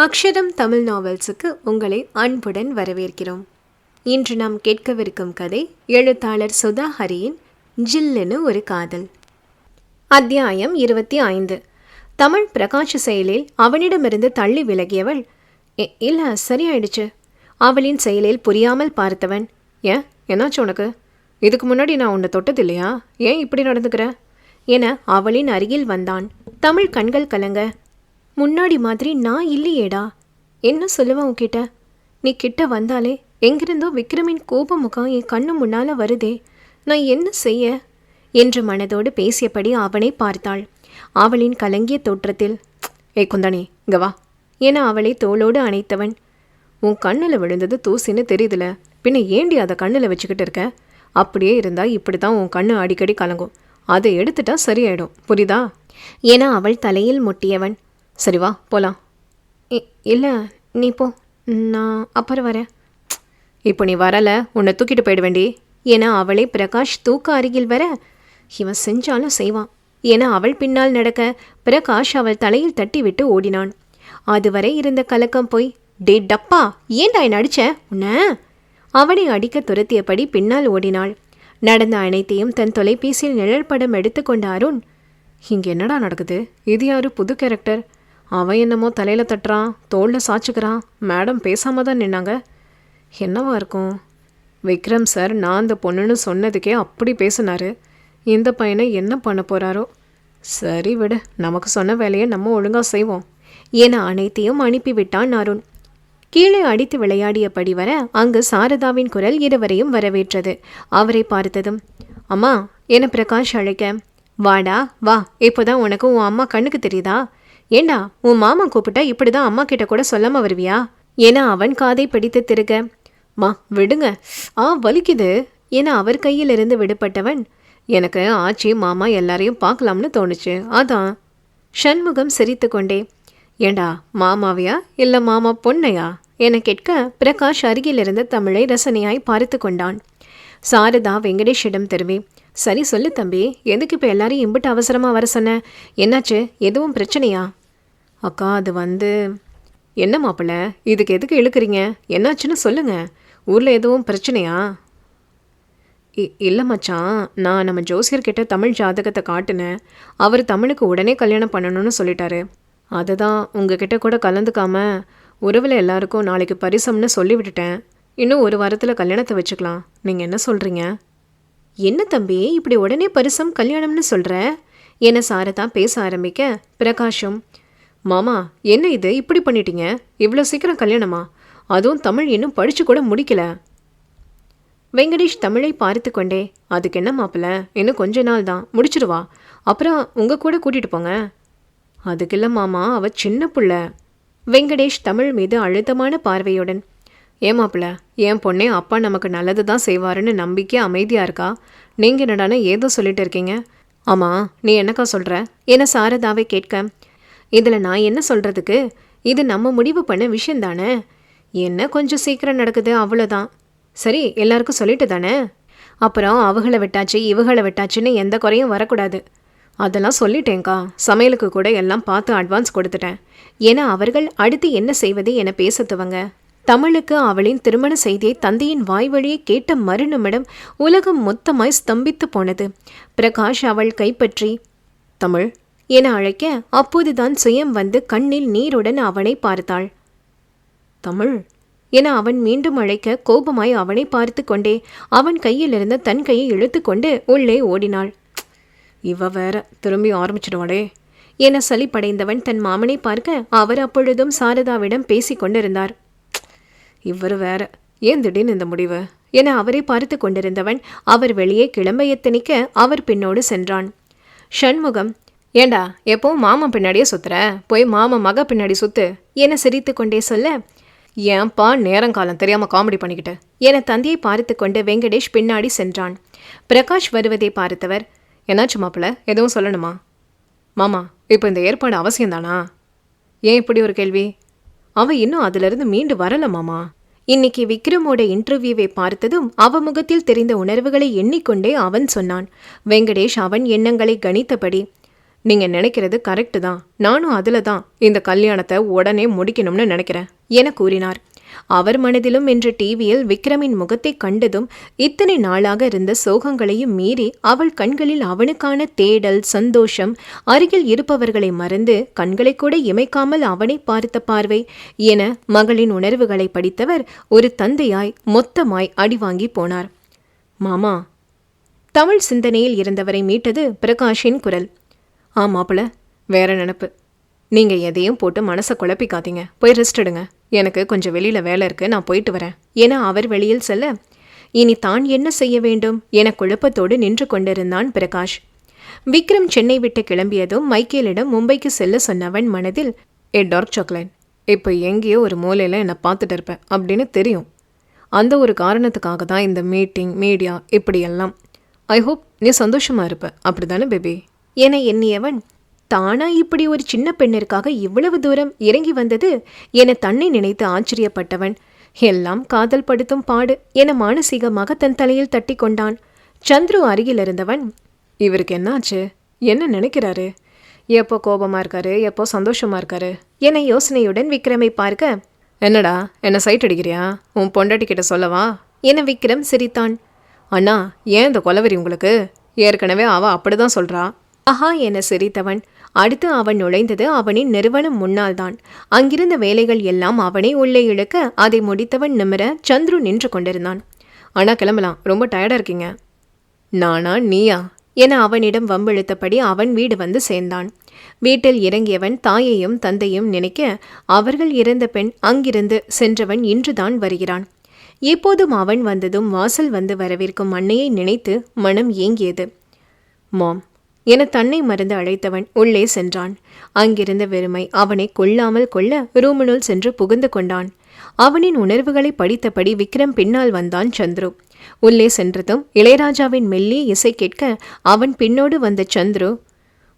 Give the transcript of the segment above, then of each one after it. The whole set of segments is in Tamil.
அக்ஷரம் தமிழ் நாவல்ஸுக்கு உங்களை அன்புடன் வரவேற்கிறோம். இன்று நாம் கேட்கவிருக்கும் கதை எழுத்தாளர் சுதா ஹரியின் ஜில்லுன்னு ஒரு காதல். அத்தியாயம் இருபத்தி ஐந்து. தமிழ் பிரகாஷ் செயலில் அவனிடமிருந்து தள்ளி விலகியவள் இல்லை சரியாயிடுச்சு. அவளின் செயலில் புரியாமல் பார்த்தவன். ஏன் என்னாச்சு உனக்கு? இதுக்கு முன்னாடி நான் உன்னை தொட்டது இல்லையா? ஏன் இப்படி நடந்துக்கிற? என அவளின் அருகில் வந்தான். தமிழ் கண்கள் கலங்க. முன்னாடி மாதிரி நான் இல்லையேடா. என்ன சொல்லுவேன் உன்கிட்ட? நீ கிட்ட வந்தாலே எங்கிருந்தோ விக்ரமின் கோப முகம் என் கண்ணு முன்னால் வருதே. நான் என்ன செய்ய? என்று மனதோடு பேசியபடி அவனை பார்த்தாள். அவளின் கலங்கிய தோற்றத்தில் ஏ குந்தாணி இங்க வா என அவளை தோளோடு அணைத்தவன் உன் கண்ணில் விழுந்தது தூசின்னு தெரியுதுல. பின்ன ஏண்டி அதை கண்ணில் வச்சுக்கிட்டு இருக்க? அப்படியே இருந்தா இப்படி தான் உன் கண்ணு அடிக்கடி கலங்கும். அதை எடுத்துட்டா சரியாயிடும். புரியுதா? என அவள் தலையில் முட்டியவன் சரி வா போகலாம் இ- நீ போ. நான் அப்புறம் வரேன். இப்போ நீ வரல உன்னை தூக்கிட்டு போயிட வேண்டி. ஏன்னா அவளே பிரகாஷ் தூக்க அருகில் வர இவன் செஞ்சாலும் செய்வான். என அவள் பின்னால் நடக்க பிரகாஷ் அவள் தலையில் தட்டி விட்டு ஓடினான். அதுவரை இருந்த கலக்கம் போய் டே டப்பா ஏன்டா என்ன அடிச்ச? உன்ன? அவனை அடிக்க துரத்தியபடி பின்னால் ஓடினாள். நடந்த அனைத்தையும் தன் தொலைபேசியில் நிழல் படம் எடுத்துக்கொண்ட அருண் இங்கே என்னடா நடக்குது? இது யாரு புது கேரக்டர் அவன் என்னமோ தலையில் தட்டுறான் தோளில் சாச்சுக்கிறான் மேடம் பேசாம தான் நின்னாங்க. என்னவா இருக்கும்? விக்ரம் சார் நான் அந்த பொண்ணுன்னு சொன்னதுக்கே அப்படி பேசினாரு. இந்த பையனை என்ன பண்ண போகிறாரோ சரி விடு நமக்கு சொன்ன வேலையை நம்ம ஒழுங்காக செய்வோம். என அனைத்தையும் அனுப்பிவிட்டான் அருண். கீழே அடித்து விளையாடியபடி வர அங்கு சாரதாவின் குரல் இருவரையும் வரவேற்றது. அவரை பார்த்ததும் அம்மா என பிரகாஷ் அழைக்க. வாடா வா இப்போதான் உனக்கு உன் அம்மா கண்ணுக்கு தெரியுதா? ஏண்டா உன் மாமா கூப்பிட்டா இப்படிதான் அம்மா கிட்ட கூட சொல்லாம வருவியா? என அவன் காதை பிடித்து திருக. மா விடுங்க. ஆ வலிக்குது. என அவர் கையிலிருந்து விடுபட்டவன். எனக்கு ஆச்சி மாமா எல்லாரையும் பார்க்கலாம்னு தோணுச்சு. அதான். ஷண்முகம் சிரித்து கொண்டே ஏண்டா மாமாவையா? இல்ல மாமா பொண்ணையா? என கேட்க பிரகாஷ் அருகிலிருந்து தமிழை ரசனையாய் பார்த்து கொண்டான். சாரதா வெங்கடேஷிடம் திரும்பி சரி சொல்லு தம்பி எதுக்கு இப்போ எல்லாரையும் இம்பிட்டு அவசரமாக வர சொன்ன? என்னாச்சு? எதுவும் பிரச்சனையா? அக்கா அது வந்து என்ன மாப்பிள்ள? இதுக்கு எதுக்கு இழுக்கிறீங்க? என்னாச்சுன்னு சொல்லுங்கள் ஊரில் எதுவும் பிரச்சனையா? இ- இல்ல மச்சான். நான் நம்ம ஜோசியர்கிட்ட தமிழ் ஜாதகத்தை காட்டினேன். அவர் தமிழுக்கு உடனே கல்யாணம் பண்ணணும்னு சொல்லிட்டாரு. அதை தான் உங்ககிட்ட கூட கலந்துக்காம உறவில் எல்லாருக்கும் நாளைக்கு பரிசம்னு சொல்லி விட்டுட்டேன். இன்னும் ஒரு வாரத்தில் கல்யாணத்தை வச்சுக்கலாம். நீங்கள் என்ன சொல்கிறீங்க என்ன தம்பி? இப்படி உடனே பரிசம் கல்யாணம்னு சொல்கிற என்னை சாரை தான் பேச ஆரம்பிக்க பிரகாஷும் மாமா என்ன இது? இப்படி பண்ணிட்டீங்க? இவ்வளோ சீக்கிரம் கல்யாணமா? அதுவும் தமிழ் இன்னும் படித்து கூட முடிக்கல. வெங்கடேஷ் தமிழை பார்த்து கொண்டே அதுக்கு என்ன மாப்பிள்ள இன்னும் கொஞ்ச நாள் தான். முடிச்சிடுவா அப்புறம் உங்கள் கூட கூட்டிகிட்டு போங்க. அதுக்கில்ல மாமா அவ சின்ன புள்ள. வெங்கடேஷ் தமிழ் மீது அழுத்தமான பார்வையுடன் ஏன் மாப்பிள்ள என் பொண்ணே அப்பா நமக்கு நல்லது தான் செய்வாருன்னு நம்பிக்கை அமைதியாக இருக்கா? நீங்கள் என்னடானே ஏதோ சொல்லிட்டு இருக்கீங்க. ஆமாம் நீ என்னக்கா சொல்கிற என சாரதாவை கேட்க இதில் நான் என்ன சொல்கிறதுக்கு இது நம்ம முடிவு பண்ண விஷயம் தானே? என்ன கொஞ்சம் சீக்கிரம் நடக்குது அவ்வளோதான் சரி எல்லாருக்கும் சொல்லிட்டு தானே? அப்புறம் அவங்கள விட்டாச்சு இவங்களை விட்டாச்சுன்னு எந்த குறையும் வரக்கூடாது. அதெல்லாம் சொல்லிட்டேங்க்கா சமையலுக்கு கூட எல்லாம் பார்த்து அட்வான்ஸ் கொடுத்துட்டேன். ஏன்னா அவர்கள் அடுத்து என்ன செய்வது என பேசத்துவங்க தமிழுக்கு அவளின் திருமண செய்தியை தந்தையின் வாய்வழியை கேட்ட மறுநிமிடம் உலகம் மொத்தமாய் ஸ்தம்பித்து போனது. பிரகாஷ் அவள் கைப்பற்றி தமிழ் என அழைக்க அப்போதுதான் சுயம் வந்து கண்ணில் நீருடன் அவனை பார்த்தாள். தமிழ் என அவன் மீண்டும் அழைக்க கோபமாய் அவனை பார்த்து கொண்டே அவன் கையிலிருந்த தன் கையை இழுத்துக்கொண்டு உள்ளே ஓடினாள். இவ வேற திரும்பி ஆரம்பிச்சிடுவாளே என சலிப்படைந்தவன் தன் மாமனை பார்க்க அவர் அப்பொழுதும் சாரதாவிடம் பேசிக் கொண்டிருந்தார். இவர் வேற ஏன் திடீர்னு இந்த முடிவு? என அவரை பார்த்து கொண்டிருந்தவன் அவர் வெளியே கிளம்ப எத்தனிக்க அவர் பின்னோடு சென்றான். ஷண்முகம் ஏண்டா எப்பவும் மாமன் பின்னாடியே சுத்துற? போய் மாமன் மக பின்னாடி சுத்து. என சிரித்து கொண்டே சொல்ல ஏன்பா நேரங்காலம் தெரியாம காமெடி பண்ணிக்கிட்டு. என தந்தையை பார்த்து கொண்டு வெங்கடேஷ் பின்னாடி சென்றான். பிரகாஷ் வருவதை பார்த்தவர் என்னாச்சு மாப்பிள்ள? எதுவும் சொல்லணுமா? மாமா இப்போ இந்த ஏற்பாடு அவசியம்தானா? ஏன் இப்படி ஒரு கேள்வி? அவன் இன்னும் அதிலிருந்து மீண்டு வரல மாமா. இன்னைக்கு விக்ரமோட இன்டர்வியூவை பார்த்ததும் அவ முகத்தில் தெரிந்த உணர்வுகளை எண்ணிக்கொண்டே அவன் சொன்னான். வெங்கடேஷ் அவன் எண்ணங்களை கணித்தபடி நீங்கள் நினைக்கிறது கரெக்டு தான். நானும் அதில் தான் இந்த கல்யாணத்தை உடனே முடிக்கணும்னு நினைக்கிறேன் என கூறினார். அவர் மனதிலும் இன்று டிவியில் விக்ரமின் முகத்தை கண்டதும் இத்தனை நாளாக இருந்த சோகங்களையும் மீறி அவள் கண்களில் அவனுக்கான தேடல் சந்தோஷம் அருகில் இருப்பவர்களை மறந்து கண்களை கூட இமைக்காமல் அவனை பார்த்த பார்வை என மகளின் உணர்வுகளை படித்தவர் ஒரு தந்தையாய் மொத்தமாய் அடிவாங்கி போனார். மாமா. தமிழ் சிந்தனையில் இருந்தவரை மீட்டது பிரகாஷின் குரல். ஆமாப்பிள வேற நினப்பு. நீங்கள் எதையும் போட்டு மனசை குழப்பிக்காதீங்க. போய் ரெஸ்ட் எடுங்க. எனக்கு கொஞ்சம் வெளியில் வேலை இருக்குது நான் போயிட்டு வரேன். என அவர் வெளியில் செல்ல. இனி தான் என்ன செய்ய வேண்டும்? என குழப்பத்தோடு நின்று கொண்டிருந்தான் பிரகாஷ். விக்ரம் சென்னை விட்டு கிளம்பியதும் மைக்கேலிடம் மும்பைக்கு செல்ல சொன்னவன் மனதில் ஏ டார்க் சாக்லேட். இப்போ எங்கேயோ ஒரு மூலையில் என்னை பார்த்துட்டு இருப்பேன் அப்படின்னு தெரியும். அந்த ஒரு காரணத்துக்காக தான் இந்த மீட்டிங் மீடியா இப்படியெல்லாம். ஐ ஹோப் நீ சந்தோஷமாக இருப்ப. அப்படி தானே பேபி? என எண்ணியவன் தானா இப்படி ஒரு சின்ன பெண்ணிற்காக இவ்வளவு தூரம் இறங்கி வந்தது? என தன்னை நினைத்து ஆச்சரியப்பட்டவன். எல்லாம் காதல் படுத்தும் பாடு என மானசீகமாக தன் தலையில் தட்டி கொண்டான். சந்துரு அருகில் இருந்தவன் இவருக்கு என்னாச்சு? என்ன நினைக்கிறாரு? எப்போ கோபமா இருக்காரு? எப்போ சந்தோஷமா இருக்காரு? என யோசனையுடன் விக்ரமை பார்க்க என்னடா என்ன சைட் அடிக்கிறியா? உன் பொண்டாட்டி கிட்ட சொல்லவா? என விக்ரம் சிரித்தான். அண்ணா ஏன் இந்த கொலவெறி உங்களுக்கு? ஏற்கனவே அவ அப்படிதான் சொல்றா. ஆஹா என சிரித்தவன். அடுத்து அவன் நுழைந்தது அவனின் நிறுவனம் முன்னால் தான் அங்கிருந்த வேலைகள் எல்லாம் அவனை உள்ளே இழுக்க அதை முடித்தவன் நிமிர சந்துரு நின்று கொண்டிருந்தான். ஆனா கிளம்பலாம். ரொம்ப டயர்டா இருக்கீங்க. நானா? நீயா? என அவனிடம் வம்பிழுத்தபடி அவன் வீடு வந்து சேர்ந்தான். வீட்டில் இறங்கியவன் தாயையும் தந்தையும் நினைக்க அவர்கள் இறந்த பெண் அங்கிருந்து சென்றவன் இன்றுதான் வருகிறான். எப்போதும் அவன் வந்ததும் வாசல் வந்து வரவிருக்கும் அன்னையை நினைத்து மனம் ஏங்கியது. மாம் என தன்னை மறந்து அழைத்தவன் உள்ளே சென்றான். அங்கிருந்த வெறுமை அவனை கொள்ளாமல் கொள்ள ரூமினுள் சென்று புகுந்து கொண்டான். அவனின் உணர்வுகளை படித்தபடி விக்ரம் பின்னால் வந்தான் சந்துரு. உள்ளே சென்றதும் இளையராஜாவின் மெல்லிய இசை கேட்க அவன் பின்னோடு வந்த சந்துரு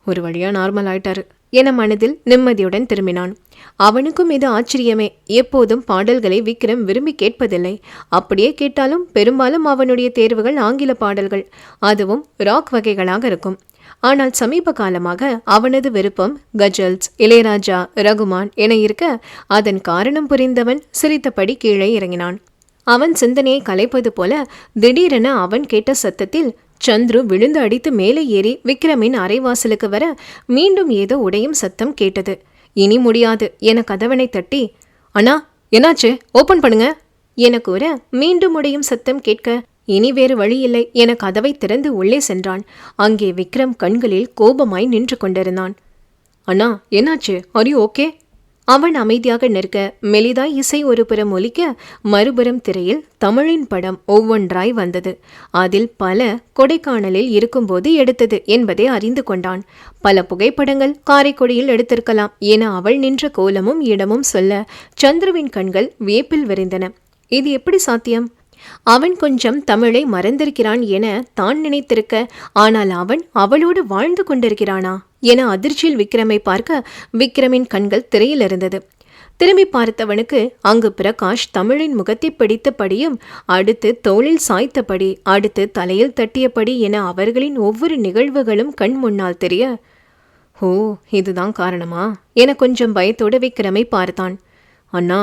ஒரு வழியா நார்மல் ஆயிட்டாரு என மனதில் நிம்மதியுடன் திரும்பினான். அவனுக்கும் இது ஆச்சரியமே. எப்போதும் பாடல்களை விக்ரம் விரும்பி கேட்பதில்லை. அப்படியே கேட்டாலும் பெரும்பாலும் அவனுடைய தேர்வுகள் ஆங்கில பாடல்கள். அதுவும் ராக் வகைகளாக இருக்கும். ஆனால் சமீப காலமாக அவனது விருப்பம் கஜல்ஸ் இளையராஜா ரகுமான் என இருக்க அதன் காரணம் புரிந்தவன் சிரித்தபடி கீழே இறங்கினான். அவன் சிந்தனையை கலைப்பது போல திடீரென அவன் கேட்ட சத்தத்தில் சந்துரு விழுந்து அடித்து மேலே ஏறி விக்ரமின் அரைவாசலுக்கு வர மீண்டும் ஏதோ உடையும் சத்தம் கேட்டது. இனி முடியாது என கதவனை தட்டி அண்ணா என்னாச்சு? ஓபன் பண்ணுங்க என கூற மீண்டும் உடையும் சத்தம் கேட்க இனி வேறு வழியில்லை என கதவை திறந்து உள்ளே சென்றான். அங்கே விக்ரம் கண்களில் கோபமாய் நின்று கொண்டிருந்தான். அண்ணா என்னாச்சு? அரி ஓகே அவன் அமைதியாக நிற்க மெலிதா இசை ஒரு புறம் ஒலிக்க மறுபுறம் திரையில் தமிழின் படம் ஒவ்வொன்றாய் வந்தது. அதில் பல கொடைக்கானலில் இருக்கும்போது எடுத்தது என்பதை அறிந்து கொண்டான். பல புகைப்படங்கள் காரைக்குடியில் எடுத்திருக்கலாம் என அவள் நின்ற கோலமும் இடமும் சொல்ல சந்துருவின் கண்கள் வியப்பில் விரைந்தன. இது எப்படி சாத்தியம்? அவன் கொஞ்சம் தமிழை மறந்திருக்கிறான் என தான் நினைத்திருக்க ஆனால் அவன் அவளோடு வாழ்ந்து கொண்டிருக்கிறானா என அதிர்ச்சியில் விக்ரமை பார்க்க விக்ரமின் கண்கள் திரையில் இருந்தது. திரும்பி பார்த்தவனுக்கு அங்கு பிரகாஷ் தமிழின் முகத்தை பிடித்தபடியும் அடுத்து தோளில் சாய்த்தபடி அடுத்து தலையில் தட்டியபடி என அவர்களின் ஒவ்வொரு நிகழ்வுகளும் கண் முன்னால் தெரிய ஓ இதுதான் காரணமா? என கொஞ்சம் பயத்தோடு விக்ரமை பார்த்தான். அண்ணா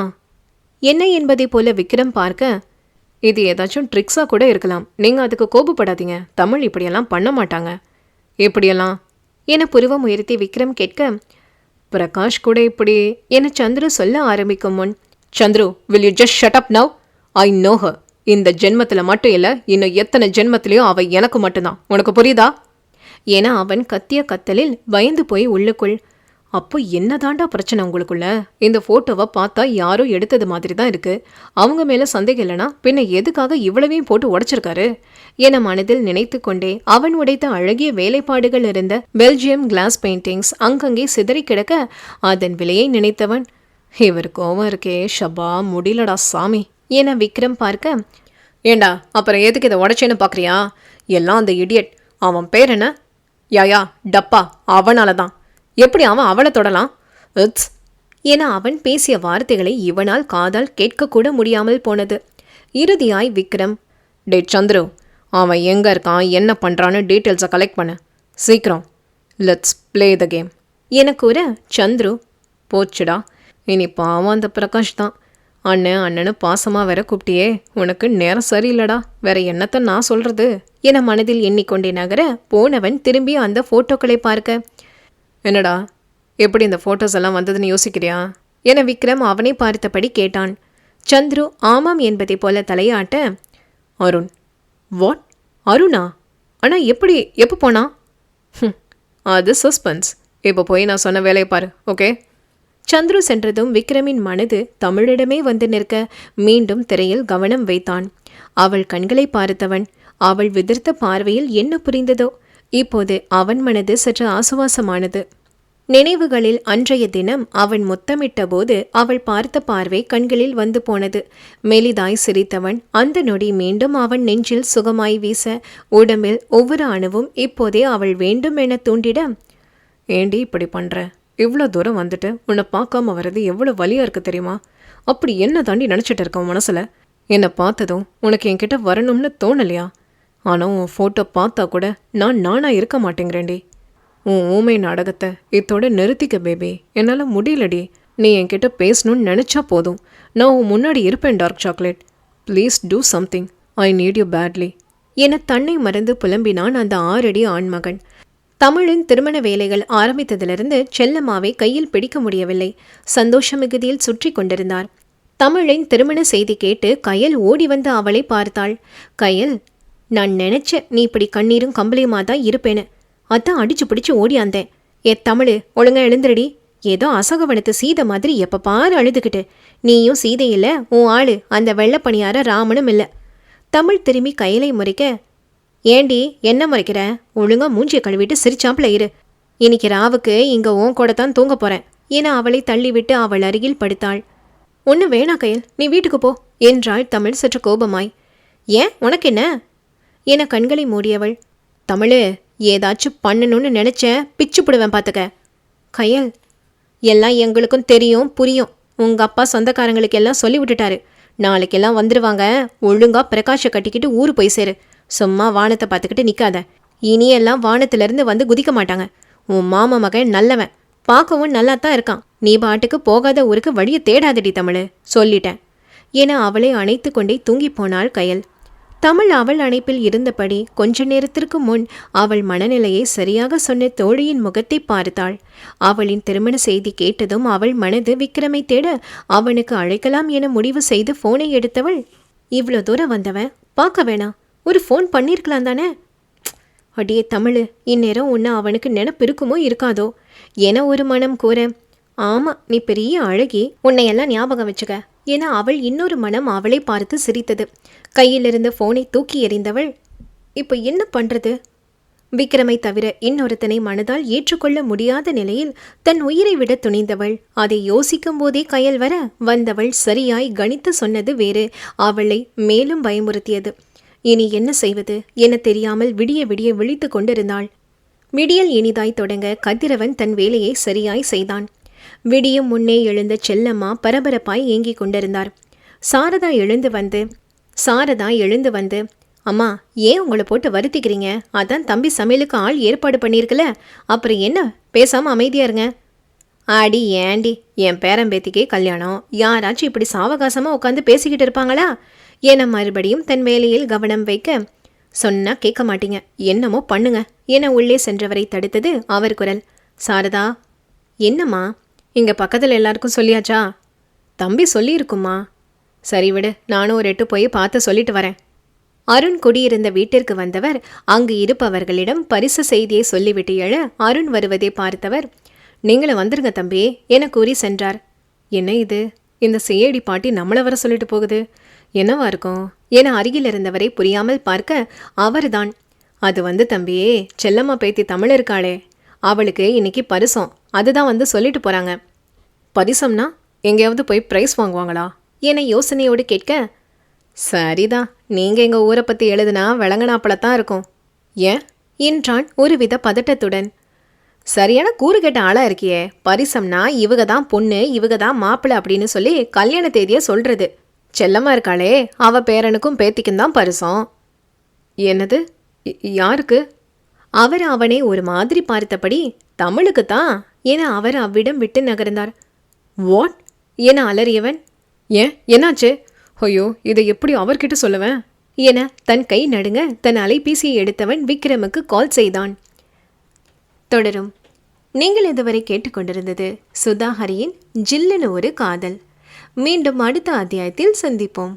என்ன என்பதை போல விக்ரம் பார்க்க இது ஏதாச்சும் ட்ரிக்ஸாக கூட இருக்கலாம். நீங்கள் அதுக்கு கோபப்படாதீங்க. தமிழ் இப்படியெல்லாம் பண்ண மாட்டாங்க. எப்படியெல்லாம்? என புருவம் உயர்த்தி விக்ரம் கேட்க பிரகாஷ் கூட இப்படி என சந்துரு சொல்ல ஆரம்பிக்கும் முன் Chandru will you just shut up now I know her இந்த ஜென்மத்தில் மட்டும் இல்லை இன்னும் எத்தனை ஜென்மத்திலையும் அவள் எனக்கு மட்டும்தான். உனக்கு புரியுதா? என அவன் கத்திய கத்தலில் பயந்து போய் உள்ளுக்குள் அப்போ என்னதாண்டா பிரச்சனை உங்களுக்குள்ள? இந்த போட்டோவை பார்த்தா யாரோ எடுத்தது மாதிரி தான் இருக்கு. அவங்க மேல சந்தேகம் இல்லைனா பின்ன எதுக்காக இவ்வளவையும் போட்டு உடைச்சிருக்காரு? என மனதில் நினைத்து கொண்டே அவன் உடைத்த அழகிய வேலைப்பாடுகள் இருந்த பெல்ஜியம் கிளாஸ் பெயிண்டிங்ஸ் அங்கங்கே சிதறி கிடக்க அதன் விலையை நினைத்தவன் இவர் கோவம் இருக்கே ஷபா முடியலடா சாமி என விக்ரம் பார்க்க ஏண்டா அப்புறம் எதுக்கு இதை உடைச்சேன்னு பார்க்குறியா எல்லாம் அந்த இடியட். அவன் பேர் என்ன? யாயா டப்பா அவனால தான் எப்படி அவன் அவளை தொடலாம்? இட்ஸ் என அவன் பேசிய வார்த்தைகளை இவனால் காதால் கேட்கக்கூட முடியாமல் போனது. இறுதியாய் விக்ரம் டே சந்துரு அவன் எங்கே இருக்கான்? என்ன பண்ணுறான்னு டீட்டெயில்ஸை கலெக்ட் பண்ண. சீக்கிரம். Let's play the game. என கூற சந்துரு போச்சுடா. இனி பாவம் அந்த பிரகாஷ் தான். அண்ணன் அண்ணனு பாசமாக வேற கூப்பிட்டியே. உனக்கு நேரம் சரியில்லடா. வேற என்னத்தை நான் சொல்கிறது என மனதில் எண்ணிக்கொண்டே நகர போனவன் திரும்பி அந்த ஃபோட்டோக்களை பார்க்க. என்னடா? எப்படி இந்த ஃபோட்டோஸ் எல்லாம் வந்ததுன்னு யோசிக்கிறியா? என விக்ரம் அவனை பார்த்தபடி கேட்டான். சந்துரு ஆமாம் என்பதை போல தலையாட்ட அருண் வாட் அருணா? ஆனால் எப்படி எப்போ போனா? ஹம், அது சஸ்பென்ஸ் இப்போ போய் நான் சொன்ன வேலையை பாரு ஓகே? சந்துரு சென்றதும் விக்ரமின் மனது தமிழிடமே வந்து நிற்க மீண்டும் திரையில் கவனம் வைத்தான். அவள் கண்களை பார்த்தவன் அவள் விதிர்த்த பார்வையில் என்ன புரிந்ததோ இப்போது அவன் மனது சற்று ஆசுவாசமானது. நினைவுகளில் அன்றைய தினம் அவன் முத்தமிட்ட போது அவள் பார்த்த பார்வை கண்களில் வந்து போனது. மெலிதாய் சிரித்தவன் அந்த நொடி மீண்டும் அவன் நெஞ்சில் சுகமாய் வீச உடம்பில் ஒவ்வொரு அணுவும் இப்போதே அவள் வேண்டும் என தூண்டிட ஏண்டி இப்படி பண்ற? இவ்வளோ தூரம் வந்துட்டு உன்னை பார்க்காம வர்றது எவ்வளோ வலியாக இருக்கு தெரியுமா? அப்படி என்ன தாண்டி நினச்சிட்டு இருக்க மனசுல மனசில்? என்னை பார்த்ததும் உனக்கு என்கிட்ட வரணும்னு தோணலையா? ஆனால் உன் ஃபோட்டோ பார்த்தா கூட நான் நானாக இருக்க மாட்டேங்கிறேன்டி. உன் ஊமை நாடகத்தை இத்தோட நிறுத்திக்க பேபி என்னால் முடியலடி. நீ என்கிட்ட பேசணும்னு நினச்சா போதும். நான் உன் முன்னாடி இருப்பேன் dark chocolate please do something I need you badly என தன்னை மறந்து புலம்பினான் அந்த ஆறடி ஆண்மகன். தமிழின் திருமண வேலைகள் ஆரம்பித்ததிலிருந்து செல்லம்மாவை கையில் பிடிக்க முடியவில்லை. சந்தோஷ மிகுதியில் சுற்றி கொண்டிருந்தார். தமிழின் திருமண செய்தி கேட்டு கயல் ஓடி வந்து அவளை பார்த்தாள். கயல் நான் நினச்சேன் நீ இப்படி கண்ணீரும் கம்பளியுமா தான் இருப்பேன்னு. அதான் அடிச்சு பிடிச்சு ஓடியாந்தேன் ஏ தமிழு ஒழுங்கா எழுந்துருடி. ஏதோ அசோகவனத்து சீதை மாதிரி எப்ப பாரு அழுதுகிட்டு. நீயும் சீதை இல்லை உன் ஆளு அந்த வெள்ளப்பணியார ராமனும் இல்லை. தமிழ் திரும்பி கையிலை முறைக்க ஏண்டி என்ன முறைக்கிற? ஒழுங்கா மூஞ்சியை கழுவிட்டு சிரிச்சாப்புல இரு. இன்னைக்கு ராவுக்கு இங்க உன் கூட தான் தூங்க போறேன். என அவளை தள்ளிவிட்டு அவள் அருகில் படுத்தாள். ஒன்று வேணா கையல் நீ வீட்டுக்கு போ என்றாள் தமிழ் சற்று கோபமாய். ஏன் உனக்கு என்ன? என கண்களை மூடியவள். தமிழு ஏதாச்சும் பண்ணணும்னு நினச்சேன் பிச்சு பிடுவேன் பார்த்துக்க கையல் எல்லாம் எங்களுக்கும் தெரியும் புரியும். உங்கள் அப்பா சொந்தக்காரங்களுக்கு எல்லாம் சொல்லி விட்டுட்டாரு. நாளைக்கெல்லாம் வந்துடுவாங்க ஒழுங்காக பிரகாஷை கட்டிக்கிட்டு ஊர் போய் சேரு. சும்மா வானத்தை பார்த்துக்கிட்டு நிற்காத இனியெல்லாம் வானத்திலேருந்து வந்து குதிக்க மாட்டாங்க. உன் மாமா மகன் நல்லவன். பார்க்கவும் நல்லா தான் இருக்கான். நீ பாட்டுக்கு போகாத ஊருக்கு வழியை தேடாதடி தமிழ் சொல்லிட்டேன். என அவளை அணைத்து கொண்டே தூங்கிப் போனாள் கயல். தமிழ் அவள் அணைப்பில் இருந்தபடி கொஞ்ச நேரத்திற்கு முன் அவள் மனநிலையை சரியாக சொன்ன தோழியின் முகத்தை பார்த்தாள். அவளின் திருமண செய்தி கேட்டதும் அவள் மனது விக்ரமை தேட அவனுக்கு அழைக்கலாம் என முடிவு செய்து போனை எடுத்தவள் இவ்வளோ தூரம் வந்தவன்? பார்க்க வேணாம் ஒரு ஃபோன் பண்ணியிருக்கலாம் தானே? அடியே தமிழ் இந்நேரம் உன்னை அவனுக்கு நினப்பு இருக்குமோ இருக்காதோ? என ஒரு மனம் கூற ஆமாம் நீ பெரிய அழகி உன்னையெல்லாம் ஞாபகம் வச்சுக்க. என அவள் இன்னொரு மனம் அவளை பார்த்து சிரித்தது. கையிலிருந்த போனை தூக்கி எறிந்தவள் இப்போ என்ன பண்றது? விக்ரமை தவிர இன்னொருத்தனை மனதால் ஏற்றுக்கொள்ள முடியாத நிலையில் தன் உயிரை விட துணிந்தவள். அதை யோசிக்கும் போதே கயல் வர வந்தவள் சரியாய் கணித்து சொன்னது வேறு. அவளை மேலும் பயமுறுத்தியது. இனி என்ன செய்வது? என தெரியாமல் விடிய விடிய விழித்து கொண்டிருந்தாள். விடியல் இனிதாய் தொடங்க கதிரவன் தன் வேலையை சரியாய் செய்தான். விடியும் முன்னே எழுந்த செல்லம்மா பரபரப்பாய் ஏங்கிக் கொண்டிருந்தார். சாரதா எழுந்து வந்து சாரதா எழுந்து வந்து அம்மா ஏன் உங்களை போட்டு வருத்திக்கிறீங்க? அதான் தம்பி சமையலுக்கு ஆள் ஏற்பாடு பண்ணியிருக்கல. அப்புறம் என்ன? பேசாம அமைதியா இருங்க. ஆடி ஏண்டி என் பேரம்பேத்திக்கே கல்யாணம். யாராச்சும் இப்படி சாவகாசமா உட்காந்து பேசிக்கிட்டு இருப்பாங்களா? என மறுபடியும் தன் வேலையில் கவனம் வைக்க சொன்னா கேட்க மாட்டீங்க. என்னமோ பண்ணுங்க. என உள்ளே சென்றவரை தடுத்தது அவர் குரல். சாரதா என்னம்மா? இங்கே பக்கத்தில் எல்லாருக்கும் சொல்லியாச்சா? தம்பி சொல்லியிருக்குமா? சரி விடு நானும் ஒரு எட்டு போய் பார்த்து சொல்லிட்டு வரேன். அருண் குடியிருந்த வீட்டிற்கு வந்தவர் அங்கு இருப்பவர்களிடம் பரிசு செய்தியை சொல்லிவிட்டு எழ அருண் வருவதை பார்த்தவர் நீங்களும் வந்துருங்க தம்பி என கூறி சென்றார். என்ன இது? இந்த செய்யடி பாட்டி நம்மளை வர சொல்லிட்டு போகுது. என்னவா இருக்கும்? என அருகில் இருந்தவரை புரியாமல் பார்க்க அவர்தான். அது வந்து தம்பியே செல்லம்மா பேத்தி தமிழ் இருக்காளே அவளுக்கு இன்னைக்கு பரிசம். அதுதான் வந்து சொல்லிட்டு போறாங்க. பரிசம்னா எங்கேயாவது போய் ப்ரைஸ் வாங்குவாங்களா? என யோசனையோடு கேட்க சரிதான். நீங்க எங்க ஊரை பத்தி எழுதுனா விளங்கனாப்பழத்தான் இருக்கும். ஏன் என்றான் ஒருவித பதட்டத்துடன். சரியான கூறு கேட்ட ஆளா இருக்கியே. பரிசம்னா இவக தான் பொண்ணு இவக தான் மாப்பிள்ளை அப்படின்னு சொல்லி கல்யாண தேதியை சொல்றது. செல்லமாக இருக்காளே. அவ பேரனுக்கும் பேத்திக்கும் தான் பரிசம். என்னது? யாருக்கு? அவர் அவனை ஒரு மாதிரி பார்த்தபடி தமிழுக்கு தான் என அவர் அவ்விடம் விட்டு நகர்ந்தார். வாட் என அலறியவன். ஏன்? என்னாச்சு? ஐயோ இதை எப்படி அவர்கிட்ட சொல்லுவேன்? என தன் கை நடுங்க தன் அலைபேசியை எடுத்தவன் விக்ரமுக்கு கால் செய்தான். தொடரும். நீங்கள் இதுவரை கேட்டுக்கொண்டிருந்தது சுதாஹரியின் ஜில்லுன்னு ஒரு காதல். மீண்டும் அடுத்த அத்தியாயத்தில் சந்திப்போம்.